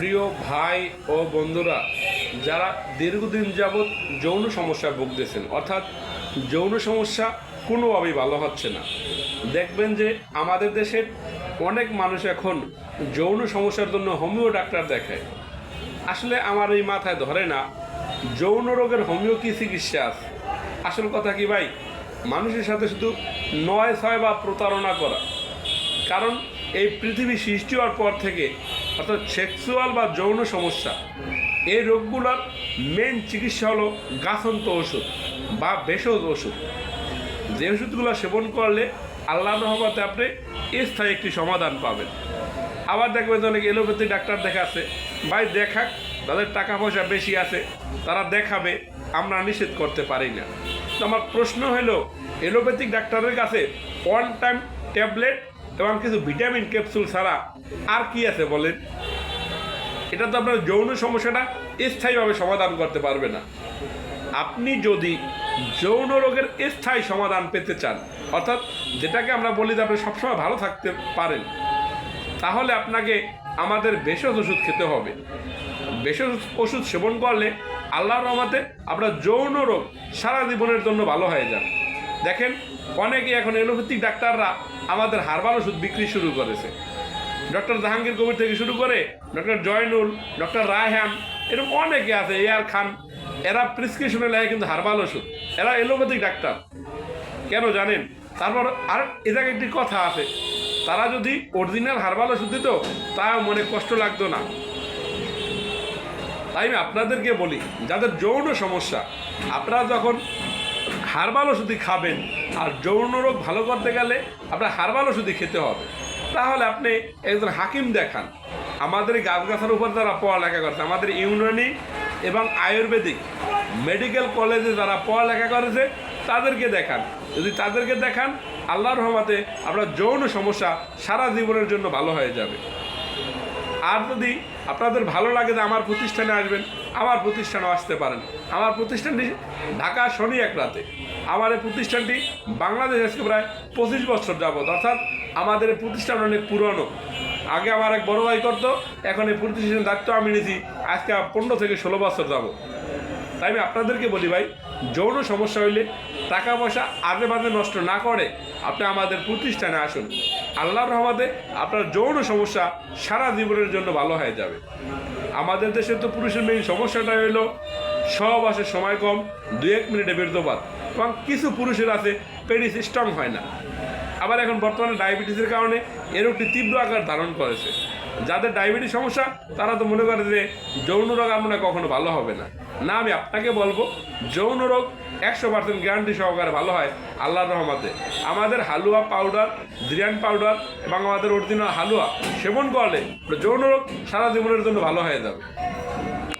প্রিয় ভাই ও বন্ধুরা, যারা দীর্ঘদিন যাবৎ যৌন সমস্যায় ভুগতেছেন, অর্থাৎ যৌন সমস্যা কোনোভাবেই ভালো হচ্ছে না। দেখবেন যে আমাদের দেশের অনেক মানুষ এখন যৌন সমস্যার জন্য হোমিও ডাক্তার দেখায়। আসলে আমার এই মাথায় ধরে না, যৌন রোগের হোমিও কি চিকিৎসা আছে? আসল কথা কি ভাই? মানুষের সাথে শুধু নয় ছয় বা প্রতারণা করা। কারণ এই পৃথিবী সৃষ্টি হওয়ার পর থেকে অর্থাৎ সেক্সুয়াল বা যৌন সমস্যা, এই রোগগুলোর মেন চিকিৎসা হলো গাছন্ত ওষুধ বা ভেষজ ওষুধ। যে ওষুধগুলো সেবন করলে আল্লাহ রহমতে আপনি স্থায়ী একটি সমাধান পাবেন। আবার দেখবেন অনেক এলোপ্যাথি ডাক্তার দেখাচ্ছে ভাই, দেখাক, তাদের টাকা পয়সা বেশি আছে, তারা দেখাবে, আমরা নিষেধ করতে পারি না। তো আমার প্রশ্ন হলো, এলোপ্যাথিক ডাক্তারের কাছে ওয়ান টাইম ট্যাবলেট এবং কিছু ভিটামিন ক্যাপসুল ছাড়া আর কি আছে বলেন? এটা তো আপনার যৌন সমস্যাটা স্থায়ীভাবে সমাধান করতে পারবে না। আপনি যদি যৌন রোগের স্থায়ী সমাধান পেতে চান, অর্থাৎ যেটাকে আমরা বলি যে আপনি সবসময় ভালো থাকতে পারেন, তাহলে আপনাকে আমাদের ভেষজ ওষুধ খেতে হবে। ভেষজ ওষুধ সেবন করলে আল্লাহর রহমতে আপনার যৌন রোগ সারা জীবনের জন্য ভালো হয়ে যাবে। দেখেন অনেকে এখন এলোপ্যাথিক ডাক্তাররা আমাদের হারবাল ওষুধ বিক্রি শুরু করেছে। ডক্টর জাহাঙ্গীর কবির থেকে শুরু করে ডক্টর জয়নুল, ডক্টর রায়হান, এরকম অনেকে আছে, এয়ার খান, এরা প্রেসক্রিপশনে লেখে কিন্তু হারবাল ওষুধ। এরা এলোপ্যাথিক ডাক্তার। কেন জানেন? তারপর আর এ জায়গায় একটি কথা আছে, তারা যদি অরিজিনাল হারবাল ওষুধ দিত, তাও মনে কষ্ট লাগতো না। তাই আমি আপনাদেরকে বলি, যাদের যৌন সমস্যা, আপনারা যখন হারবাল ওষুধই খাবেন আর যৌন রোগ ভালো করতে গেলে আপনার হারবাল ওষুধই খেতে হবে। তাহলে আপনি একজন হাকিম দেখান। আমাদের গাছগাছার উপর যারা পড়ালেখা করছে, আমাদের ইউনানি এবং আয়ুর্বেদিক মেডিকেল কলেজে যারা পড়ালেখা করেছে, তাদেরকে দেখান। যদি তাদেরকে দেখান, আল্লাহর রহমাতে আপনার যৌন সমস্যা সারা জীবনের জন্য ভালো হয়ে যাবে। আর যদি আপনাদের ভালো লাগে যে আমার প্রতিষ্ঠানে আসবেন, আমার প্রতিষ্ঠানেও আসতে পারেন। আমার প্রতিষ্ঠানটি ঢাকা শনি এক রাতে। আমার এই প্রতিষ্ঠানটি বাংলাদেশ আজকে প্রায় পঁচিশ বছর যাবত অর্থাৎ আমাদের প্রতিষ্ঠান অনেক পুরনো। আগে আমার এক বড় ভাই করতো, এখন এই প্রতিষ্ঠানের দায়িত্ব আমি নিয়েছি আজকে পনেরো থেকে ষোলো বছর যাব তাই আমি আপনাদেরকে বলি ভাই যৌন সমস্যা হইলে টাকা পয়সা আদে বাদে নষ্ট না করে আপনি আমাদের প্রতিষ্ঠানে আসুন। আল্লাহর রহমতে আপনার যৌন সমস্যা সারা জীবনের জন্য ভালো হয়ে যাবে। আমাদের দেশে তো পুরুষের মেইন সমস্যাটা হইল, সব আসে সময় কম দু এক মিনিটে বীর্যপাত এবং কিছু পুরুষের আছে পেনিস স্ট্রং হয় না। আবার এখন বর্তমানে ডায়াবেটিসের কারণে এর একটি তীব্র আকার ধারণ করেছে। যাদের ডায়াবেটিস সমস্যা, তারা তো মনে করে যে যৌন রোগ আপনার কখনো ভালো হবে না। না, আমি আপনাকে বলব, যৌন রোগ একশো পার্সেন্ট গ্যারান্টি সহকারে ভালো হয় আল্লাহর রহমতে। আমাদের হালুয়া পাউডার দ্রিয়ান পাউডার এবং আমাদের অরিজিনাল হালুয়া সেবন করলে যৌন রোগ সারা জীবনের জন্য ভালো হয়ে যাবে।